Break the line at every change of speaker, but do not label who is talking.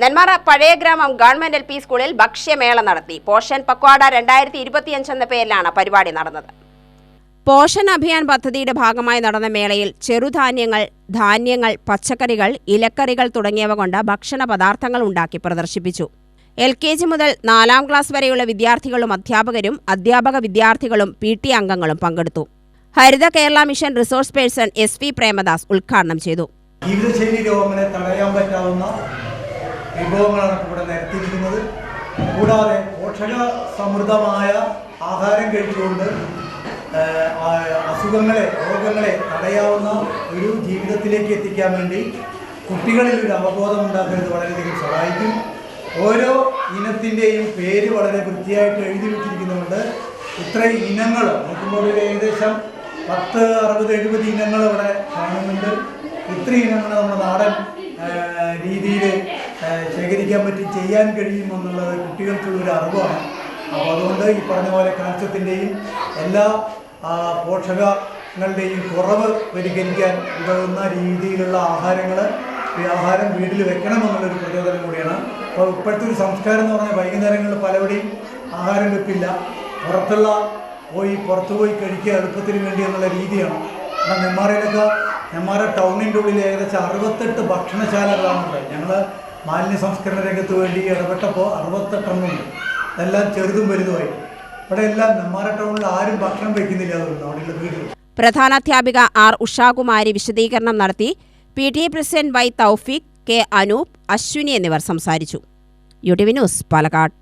നെന്മാറ പഴയ ഗ്രാമം government L P സ്കൂളിൽ ഭക്ഷ്യമേള നടത്തി. പോഷൻ പക്വാഡ രണ്ടായിരത്തി ഇരുപത്തിയഞ്ച് എന്ന പേരിലാണ് പരിപാടി നടന്നത്. പോഷൻ അഭിയാൻ പദ്ധതിയുടെ ഭാഗമായി നടന്ന മേളയിൽ ചെറുധാന്യങ്ങൾ ധാന്യങ്ങൾ പച്ചക്കറികൾ ഇലക്കറികൾ തുടങ്ങിയവ കൊണ്ട് ഭക്ഷണ പദാർത്ഥങ്ങൾ ഉണ്ടാക്കി പ്രദർശിപ്പിച്ചു. എൽ കെ ജി മുതൽ നാലാം ക്ലാസ് വരെയുള്ള വിദ്യാർത്ഥികളും അധ്യാപകരും അധ്യാപക വിദ്യാർത്ഥികളും പി ടി അംഗങ്ങളും പങ്കെടുത്തു. Haritha Kerala mission resource person S V Premadas ഉദ്ഘാടനം ചെയ്തു.
ജീവിതശൈലി രോഗങ്ങളെ തടയാൻ പറ്റാവുന്ന വിഭവങ്ങളാണ് ഇവിടെ നിരത്തിയിരിക്കുന്നത്. കൂടാതെ പോഷക സമൃദ്ധമായ ആഹാരം കഴിച്ചുകൊണ്ട് അസുഖങ്ങളെ രോഗങ്ങളെ തടയാവുന്ന ഒരു ജീവിതത്തിലേക്ക് എത്തിക്കാൻ വേണ്ടി കുട്ടികളിൽ ഒരു അവബോധം ഉണ്ടാക്കുന്നത് വളരെയധികം സഹായിക്കും. ഓരോ ഇനത്തിന്റെയും പേര് വളരെ വൃത്തിയായിട്ട് എഴുതി വെച്ചിരിക്കുന്നതുകൊണ്ട് ഇത്രയും ഇനങ്ങൾ നോക്കുമ്പോൾ ഏകദേശം പത്ത് അറുപത് എഴുപത് ഇനങ്ങൾ ഇവിടെ കാണുന്നുണ്ട്. ഇത്രയും ഇനങ്ങൾ നമ്മുടെ നാടൻ രീതിയിൽ ശേഖരിക്കാൻ പറ്റി ചെയ്യാൻ കഴിയുമെന്നുള്ളത് കുട്ടികൾക്കുള്ളൊരു അറിവാണ്. അപ്പോൾ അതുകൊണ്ട് ഈ പറഞ്ഞ പോലെ കാൽസ്യത്തിന്റെയും എല്ലാ പോഷകങ്ങളുടെയും കുറവ് പരിഹരിക്കാൻ ഉതകുന്ന രീതിയിലുള്ള ആഹാരങ്ങൾ ഈ ആഹാരം വീട്ടിൽ വെക്കണമെന്നുള്ളൊരു പ്രചോദനം കൂടിയാണ്. അപ്പോൾ ഇപ്പോഴത്തെ ഒരു സംസ്കാരം എന്ന് പറഞ്ഞാൽ വൈകുന്നേരങ്ങളിൽ പലവിടെയും ആഹാരം വെപ്പില്ല. പുറത്തുള്ള പോയി പുറത്തു പോയി കഴിക്കുക എളുപ്പത്തിന് വേണ്ടി എന്നുള്ള രീതിയാണ്. എന്നാൽ നെന്മാറയിലൊക്കെ നെന്മാറ ടൗണിന്റെ ഉള്ളിൽ ഏകദേശം അറുപത്തെട്ട് ഭക്ഷണശാലകളാണുള്ളത് ഞങ്ങൾ മാലിന്യ സംസ്കരണ രംഗത്ത് വേണ്ടി ഇടപെട്ടപ്പോൾ അറുപത്തെട്ടെണ്ണമുണ്ട് എല്ലാം ചെറുതും വലുതുമായി. ഇവിടെ എല്ലാം നെന്മാറ ടൗണിൽ ആരും ഭക്ഷണം വയ്ക്കുന്നില്ല അതുകൊണ്ട് അവിടെയുള്ള വീടുകൾ.
പ്രധാനാധ്യാപിക ആർ ഉഷാകുമാരി വിശദീകരണം നടത്തി P T president Y Thoufeeq K Anoop Ashwini എന്നിവർ സംസാരിച്ചു. U news Palakkad.